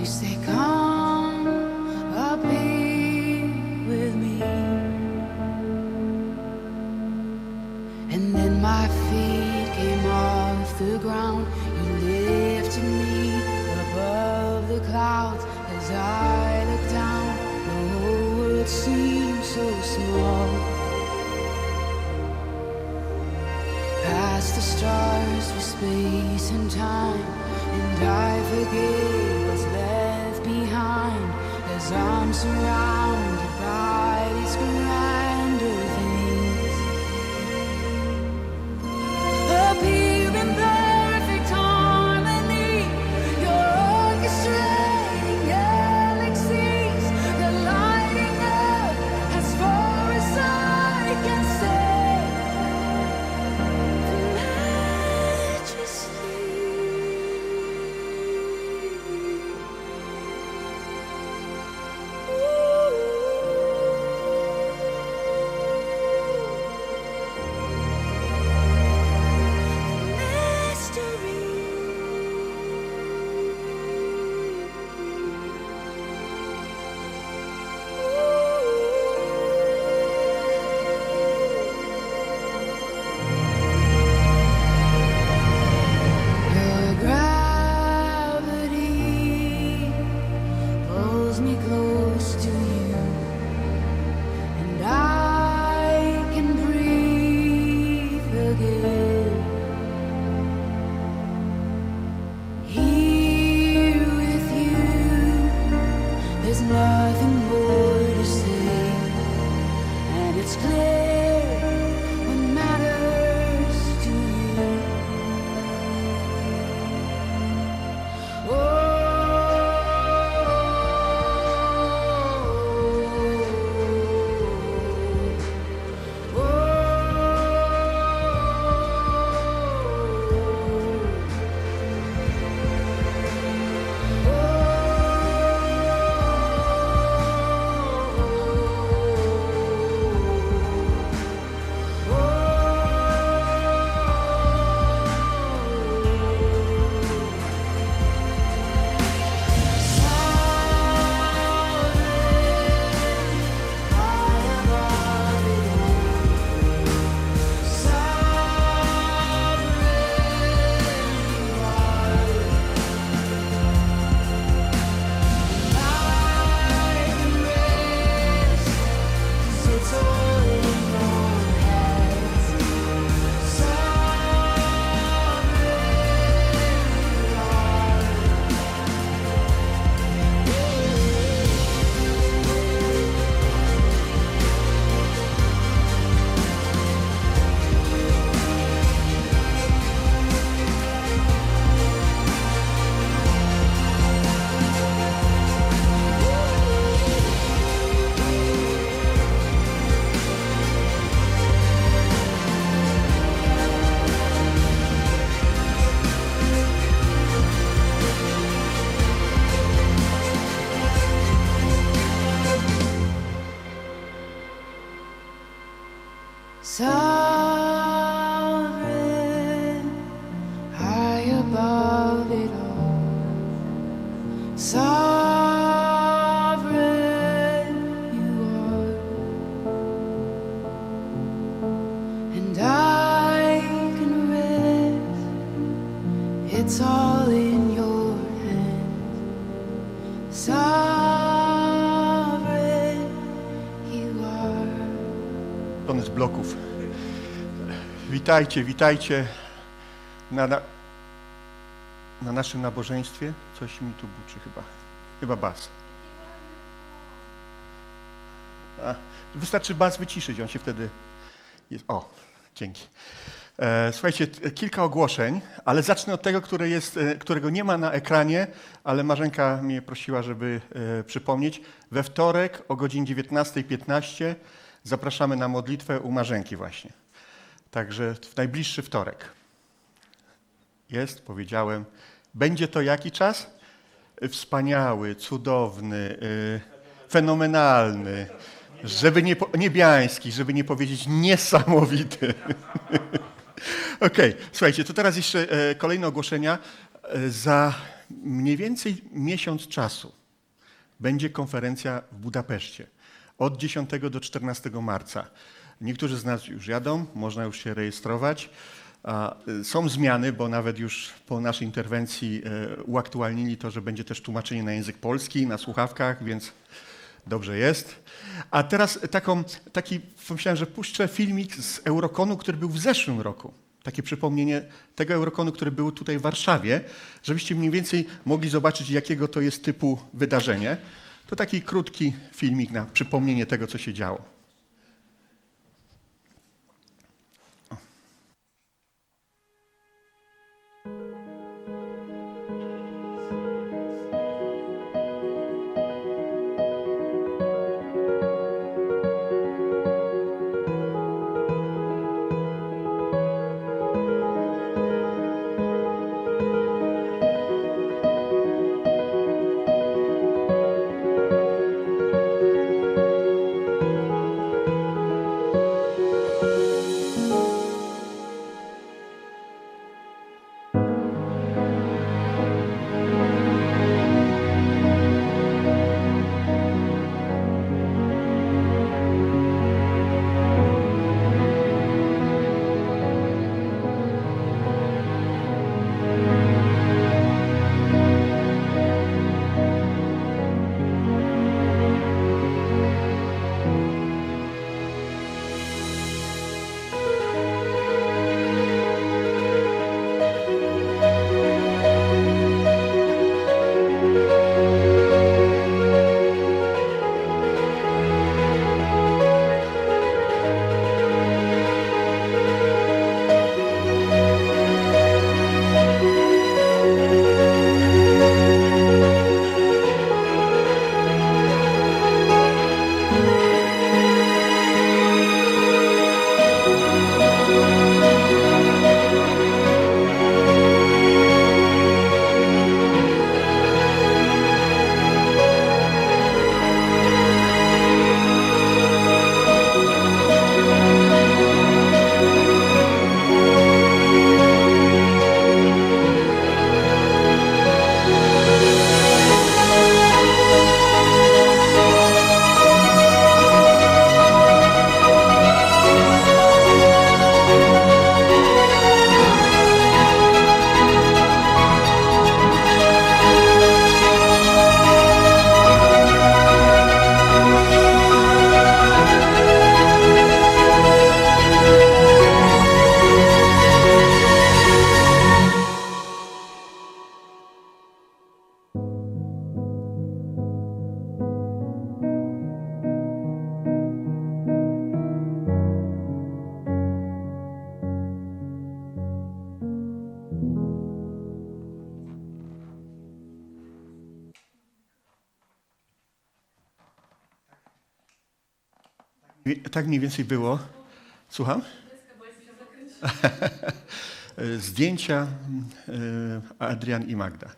You say, Come Bloków. Witajcie, witajcie na, na, na naszym nabożeństwie. Coś mi tu buczy chyba. Chyba bas. A, wystarczy bas wyciszyć, on się wtedy... Jest, o, dzięki. E, słuchajcie, kilka ogłoszeń, ale zacznę od tego, które jest, e, którego nie ma na ekranie, ale Marzenka mnie prosiła, żeby e, przypomnieć. We wtorek o godzinie 19.15 zapraszamy na modlitwę u Marzenki właśnie. Także w najbliższy wtorek. Jest, powiedziałem. Będzie to jaki czas? Wspaniały, cudowny, y, fenomenalny, żeby nie, niebiański, żeby nie powiedzieć niesamowity. Okej, słuchajcie, to teraz jeszcze e, kolejne ogłoszenia. E, za mniej więcej miesiąc czasu będzie konferencja w Budapeszcie od 10 do 14 marca. Niektórzy z nas już jadą, można już się rejestrować. Y, Są zmiany, bo nawet już po naszej interwencji e, uaktualnili to, że będzie też tłumaczenie na język polski na słuchawkach, więc dobrze jest. A teraz taką, taki, pomyślałem, że puszczę filmik z Eurokonu, który był w zeszłym roku. Takie przypomnienie tego Eurokonu, który był tutaj w Warszawie, żebyście mniej więcej mogli zobaczyć, jakiego to jest typu wydarzenie. To taki krótki filmik na przypomnienie tego, co się działo. Tak mniej więcej było. Słucham? Zdjęcia y, Adrian i Magda.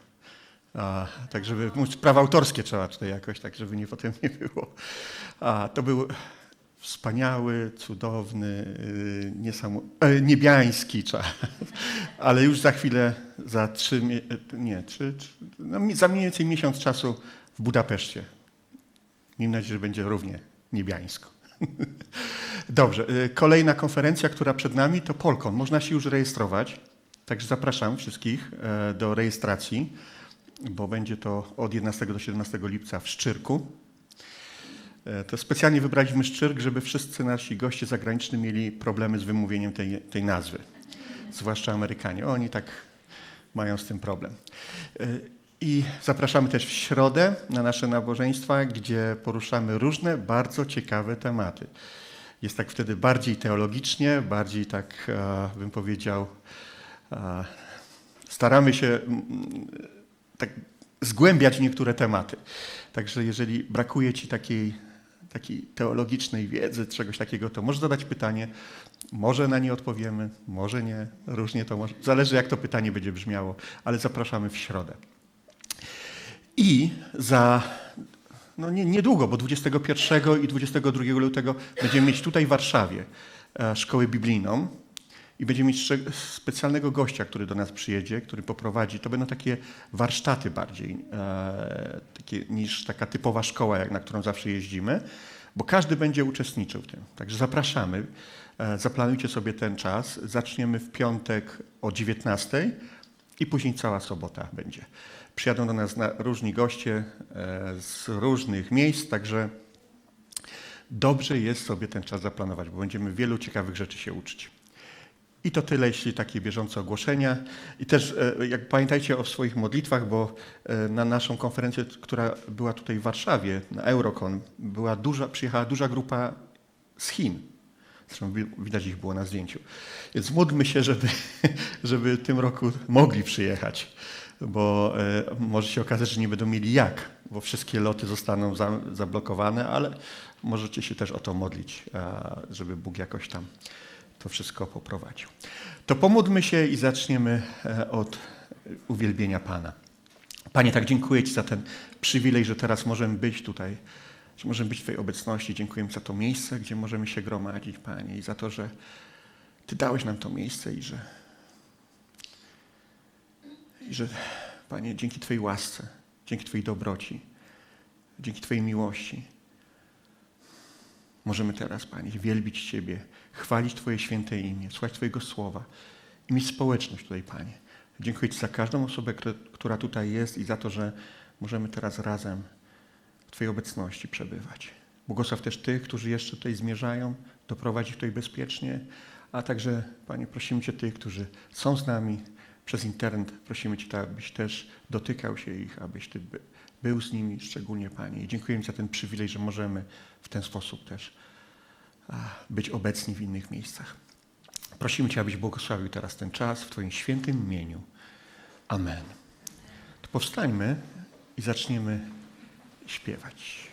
A, tak, żeby móc, prawa autorskie trzeba tutaj jakoś, tak żeby nie potem nie było. A, to był wspaniały, cudowny, y, niesamu, e, niebiański czas. Ale już za chwilę, za trzy, nie, trzy, no, za mniej więcej miesiąc czasu w Budapeszcie. Miejmy nadzieję, że będzie równie niebiańsko. Dobrze, y, kolejna konferencja, która przed nami, to Polkon. Można się już rejestrować, także zapraszam wszystkich e, do rejestracji, bo będzie to od 11 do 17 lipca w Szczyrku. E, To specjalnie wybraliśmy Szczyrk, żeby wszyscy nasi goście zagraniczni mieli problemy z wymówieniem tej, tej nazwy, zwłaszcza Amerykanie. Oni tak mają z tym problem. I zapraszamy też w środę na nasze nabożeństwa, gdzie poruszamy różne bardzo ciekawe tematy. Jest tak wtedy bardziej teologicznie, bardziej tak, e, bym powiedział, e, staramy się mm, tak zgłębiać niektóre tematy. Także jeżeli brakuje Ci takiej, takiej teologicznej wiedzy, czegoś takiego, to możesz zadać pytanie, może na nie odpowiemy, może nie, różnie to może, zależy jak to pytanie będzie brzmiało, ale zapraszamy w środę. I za no nie, niedługo, bo 21 i 22 lutego będziemy mieć tutaj w Warszawie e, szkołę biblijną. i będziemy mieć specjalnego gościa, który do nas przyjedzie, który poprowadzi. To będą takie warsztaty bardziej e, takie, niż taka typowa szkoła, jak na którą zawsze jeździmy, bo każdy będzie uczestniczył w tym. Także zapraszamy. E, zaplanujcie sobie ten czas. Zaczniemy w piątek o 19 i później cała sobota będzie. Przyjadą do nas na, różni goście e, z różnych miejsc, także dobrze jest sobie ten czas zaplanować, bo będziemy wielu ciekawych rzeczy się uczyć. I to tyle, jeśli takie bieżące ogłoszenia. I też e, jak pamiętajcie o swoich modlitwach, bo e, na naszą konferencję, która była tutaj w Warszawie, na Eurocon, była duża, przyjechała duża grupa z Chin. Zresztą wi- widać ich było na zdjęciu. Więc módlmy się, żeby, żeby tym roku mogli przyjechać, bo e, może się okazać, że nie będą mieli jak, bo wszystkie loty zostaną za, zablokowane, ale możecie się też o to modlić, a, żeby Bóg jakoś tam to wszystko poprowadził. To pomódlmy się i zaczniemy e, od uwielbienia Pana. Panie, tak dziękuję Ci za ten przywilej, że teraz możemy być tutaj, że możemy być w Twojej obecności. Dziękuję za to miejsce, gdzie możemy się gromadzić, Panie, i za to, że Ty dałeś nam to miejsce i że, że Panie, dzięki Twojej łasce, dzięki Twojej dobroci, dzięki Twojej miłości, możemy teraz, Panie, wielbić Ciebie, chwalić Twoje święte imię, słuchać Twojego słowa i mieć społeczność tutaj, Panie. Dziękuję Ci za każdą osobę, która- która tutaj jest i za to, że możemy teraz razem w Twojej obecności przebywać. Błogosław też tych, którzy jeszcze tutaj zmierzają, doprowadź ich tutaj bezpiecznie, a także, Panie, prosimy Cię tych, którzy są z nami przez internet, prosimy Cię, tak, abyś też dotykał się ich, abyś Ty by, był z nimi, szczególnie, Panie. I dziękuję Ci za ten przywilej, że możemy w ten sposób też być obecni w innych miejscach. Prosimy Cię, abyś błogosławił teraz ten czas w Twoim świętym imieniu. Amen. To powstańmy i zaczniemy śpiewać.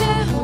się